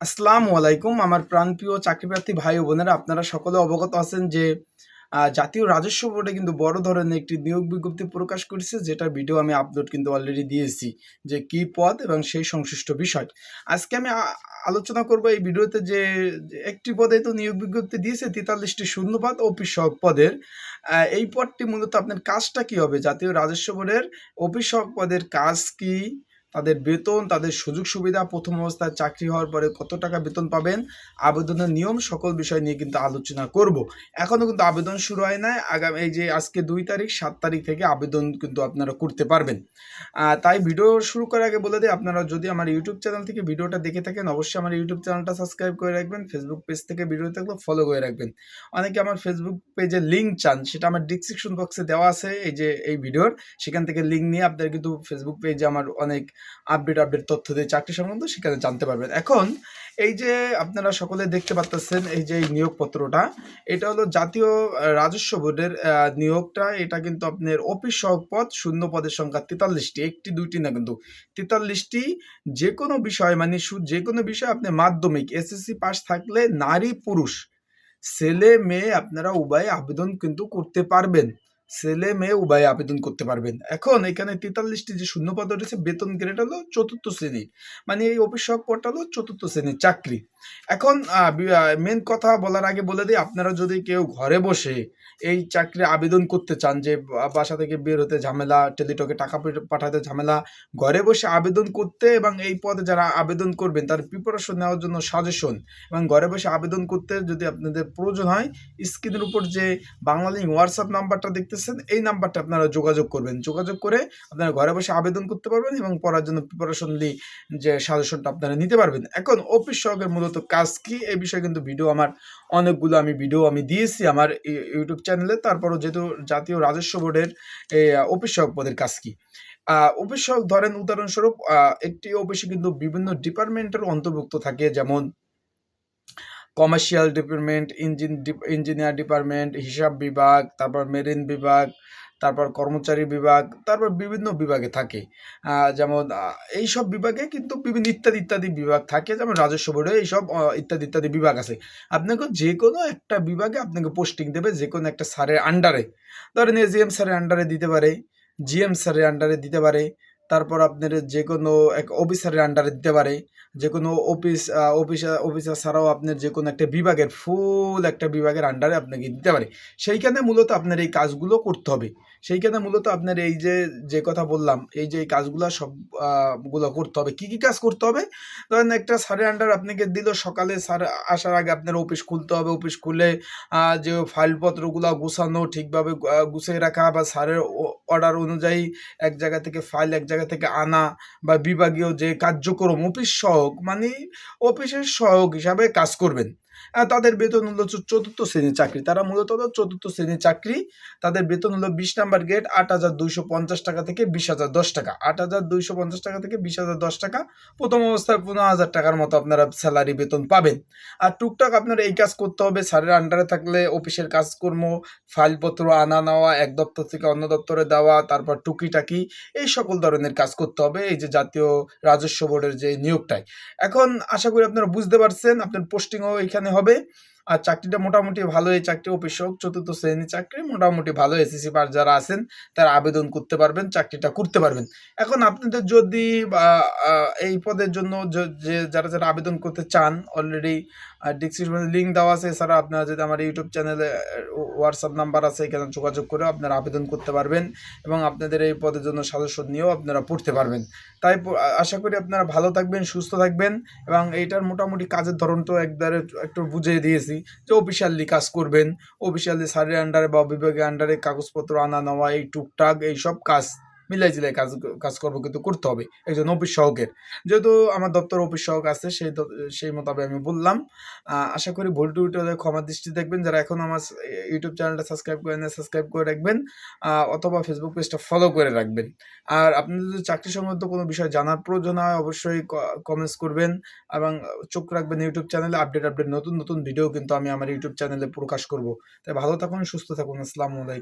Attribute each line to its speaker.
Speaker 1: আসসালামু আলাইকুম। আমার প্রাণপ্রিয় চাকরিপ্রার্থী ভাই ও বোনেরা, আপনারা সকলে অবগত আছেন যে জাতীয় রাজস্ব বোর্ডে কিন্তু বড় ধরনের একটি নিয়োগ বিজ্ঞপ্তি প্রকাশ করেছে যেটা ভিডিও আমি আপলোড কিন্তু অলরেডি দিয়েছি, যে কি পদ এবং সেই সংশ্লিষ্ট বিষয়। আজকে আমি আলোচনা করব এই ভিডিওতে যে একটি পদে তো নিয়োগ বিজ্ঞপ্তি দিয়েছে, তেতাল্লিশটি শূন্যপদ অফিস পদের। এই পদটি মূলত আপনার কাজটা কি হবে? জাতীয় রাজস্ব বোর্ডের অফিস পদের কাজ কি? তাদের বেতন, তাদের সুযোগ সুবিধা, প্রথম অবস্থায় চাকরি হওয়ার পরে কত টাকা বেতন পাবেন, আবেদনের নিয়ম সকল বিষয় নিয়ে কিন্তু আলোচনা করব। এখনও কিন্তু আবেদন শুরু হয় নাই, আগামী, এই যে আজকে দুই তারিখ, সাত তারিখ থেকে আবেদন কিন্তু আপনারা করতে পারবেন। তাই ভিডিও শুরু করার আগে বলে দিই, আপনারা যদি আমার ইউটিউব চ্যানেল থেকে ভিডিওটা দেখে থাকেন, অবশ্যই আমার ইউটিউব চ্যানেলটা সাবস্ক্রাইব করে রাখবেন ফেসবুক পেজ থেকে ভিডিও থাকলে ফলো করে রাখবেন। অনেকে আমার ফেসবুক পেজে লিঙ্ক চান, সেটা আমার ডিসক্রিপশন বক্সে দেওয়া আছে, এই যে এই ভিডিওর সেখান থেকে লিঙ্ক নিয়ে আপনারা কিন্তু ফেসবুক পেজে আমার অনেক আপডেট আপডেট তথ্য দিয়ে চাকরি সংক্রান্ত সেখানে জানতে পারবেন। এখন, এই যে আপনারা সকলে দেখতে পাচ্ছেন এই যে নিয়োগপত্রটা, এটা হলো জাতীয় রাজস্ব বোর্ডের নিয়োগটা। এটা কিন্তু আপনার অফিস সহক পদ, শূন্য পদের সংখ্যা তেতাল্লিশটি। একটি, দুইটি না কিন্তু তেতাল্লিশটি। যে কোনো বিষয় মানে যে কোনো বিষয় আপনি মাধ্যমিক এসএসসি পাস থাকলে নারী পুরুষ, ছেলে, মেয়ে, আপনারা উভয়ে আবেদন কিন্তু করতে পারবেন। ছেলে মেয়ে উভয়ে আবেদন করতে পারবেন। এখন এখানে তেতাল্লিশটি যে শূন্য পদ রয়েছে, বেতন গ্রেড হলো চতুর্থ শ্রেণি। মানে এই অফিস সহক পদটা হলো চতুর্থ শ্রেণির চাকরি। এখন মেন কথা বলার আগে বলে দিই, আপনারা যদি কেউ ঘরে বসে এই চাকরি আবেদন করতে চান, যে বাসা থেকে বের হতে ঝামেলা, টেলিটকে টাকা পাঠাতে ঝামেলা, ঘরে বসে আবেদন করতে এবং এই পদে যারা আবেদন করবেন, তার প্রিপারেশন নেওয়ার জন্য সাজেশন এবং ঘরে বসে আবেদন করতে যদি আপনাদের প্রয়োজন হয় স্ক্রিনের উপর যে বাংলালিং হোয়াটসঅ্যাপ নাম্বারটা দেখতেছেন এই নাম্বারটা আপনারা যোগাযোগ করবেন। যোগাযোগ করে আপনারা ঘরে বসে আবেদন করতে পারবেন এবং পড়ার জন্য প্রিপারেশনলি যে সাজেশনটা আপনারা নিতে পারবেন। এখন অফিস সহকের মূলত কাজ কি? এই বিষয়ে কিন্তু ভিডিও আমার অনেকগুলো আমি ভিডিও আমি দিয়েছি আমার ইউটিউব চ্যানেলে তারপরও যেহেতু জাতীয় রাজস্ব বোর্ডের অফিস সহক পদের কাজ কি? অফিস সহক ধরেন উদাহরণস্বরূপ একটি অফিসে কিন্তু বিভিন্ন ডিপার্টমেন্টের অন্তর্ভুক্ত থাকে। যেমন commercial department engine engineer department হিসাব বিভাগ, তারপর মেরিন বিভাগ, তারপর কর্মচারী বিভাগ, তারপর বিভিন্ন বিভাগে থাকে। যেমন এই সব বিভাগে কিন্তু বিভিন্ন ইত্যাদি ইত্যাদি বিভাগ থাকে, যেমন রাজস্ব বোর্ডে এইসব ইত্যাদি ইত্যাদি বিভাগ আছে। আপনাকে যে কোনো একটা বিভাগে আপনাকে পোস্টিং দেবে যে কোনো একটা স্যারের আন্ডারে ধরেন এজিএম স্যারের আন্ডারে দিতে পারে জিএম স্যারের আন্ডারে দিতে পারে তারপর আপনার যে কোনো এক অফিসারের আন্ডারে দিতে পারে। যে কোনো অফিস, অফিসার অফিসার ছাড়াও আপনার যে কোনো একটা বিভাগের ফুল একটা বিভাগের আন্ডারে আপনাকে দিতে পারে। সেইখানে মূলত আপনার এই কাজগুলো করতে হবে। সেইখানে মূলত আপনার এই যে যে কথা বললাম এই যে কাজগুলো সব আহ, গুলো করতে হবে। কি কি কাজ করতে হবে? ধরেন একটা স্যারের আন্ডার আপনাকে দিল সকালে স্যার আসার আগে আপনার অফিস খুলতে হবে। অফিস খুলে যে ফাইলপত্রগুলো গুছানো ঠিকভাবে গুছিয়ে রাখা বা স্যারের অর্ডার অনুযায়ী এক জায়গা থেকে ফাইল এক জায়গা থেকে আনা বা বিভাগীয় যে কার্যক্রম অফিস সহক মানে অফিসের সহক হিসাবে কাজ করবেন। তাদের বেতন হলো চতুর্থ শ্রেণির চাকরি। তারা মূলত চতুর্থ শ্রেণির চাকরি। তাদের বেতন হলো বিশ নাম্বার গেট আট হাজার দুইশো পঞ্চাশ টাকা থেকে বিশ হাজার দশ টাকা। আট হাজার দুইশো পঞ্চাশ টাকা থেকে বিশ হাজার দশ টাকা। প্রথম অবস্থায় পনেরো হাজার টাকার মতো আপনারা স্যালারি বেতন পাবেন। আর টুকটাক আপনার এই কাজ করতে হবে। স্যারের আন্ডারে থাকলে অফিসের কাজকর্ম ফাইলপত্র আনা নেওয়া, এক দপ্তর থেকে অন্য দপ্তরে দেওয়া, তারপর টুকিটাকি, এই সকল ধরনের কাজ করতে হবে। এই যে জাতীয় রাজস্ব বোর্ডের যে নিয়োগটাই। এখন আশা করি আপনারা বুঝতে পারছেন, আপনার পোস্টিংও এখানে হবে। আর চাকরিটা মোটামুটি ভালো এই চাকরি হোক, চতুর্থ শ্রেণির চাকরি, মোটামুটি ভালো এসএসসি পাস যারা আছেন, তারা আবেদন করতে পারবেন, চাকরিটা করতে পারবেন। এখন আপনাদের যদি এই পদের জন্য য- যে, যারা যারা আবেদন করতে চান অলরেডি ডিসক্রিপশনে লিঙ্ক দেওয়া আছে, এছাড়া আপনারা যদি আমার ইউটিউব চ্যানেলে হোয়াটসঅ্যাপ নাম্বার আছে, এখানে যোগাযোগ করে আপনারা আবেদন করতে পারবেন এবং আপনাদের এই পদের জন্য সদস্য নিয়েও আপনারা পড়তে পারবেন। তাই আশা করি আপনারা ভালো থাকবেন, সুস্থ থাকবেন এবং এইটার মোটামুটি কাজের ধরন তো একবারে একটু বুঝিয়ে দিয়েছি। যে অফিসিয়ালি কাজ করবেন অফিসিয়ালি স্যারের আন্ডারে বা বিভাগের আন্ডারে কাগজপত্র আনা নেওয়া, এই টুকটাক, এইসব কাজ মিলাই জিলাই কাজ কাজকর্ম কিন্তু করতে হবে, একজন অফিস সহকের। যেহেতু আমার দপ্তর অফিস সহক আছে, সেই সেই মোতাবেক আমি বললাম। আশা করি ভুল টুইট ক্ষমা দৃষ্টি দেখবেন। যারা এখন আমার ইউটিউব চ্যানেলটা সাবস্ক্রাইব করে নেয় সাবস্ক্রাইব করে রাখবেন। অথবা ফেসবুক পেজটা ফলো করে রাখবেন। আর আপনি যদি চাকরি সংক্রান্ত কোনো বিষয় জানার প্রয়োজন হয়, অবশ্যই কমেন্টস করবেন এবং চোখ রাখবেন ইউটিউব চ্যানেলে আপডেট আপডেট নতুন নতুন ভিডিও কিন্তু আমি আমার ইউটিউব চ্যানেলে প্রকাশ করব। তাই ভালো থাকুন, সুস্থ থাকুন। আসসালামু আলাইকুম।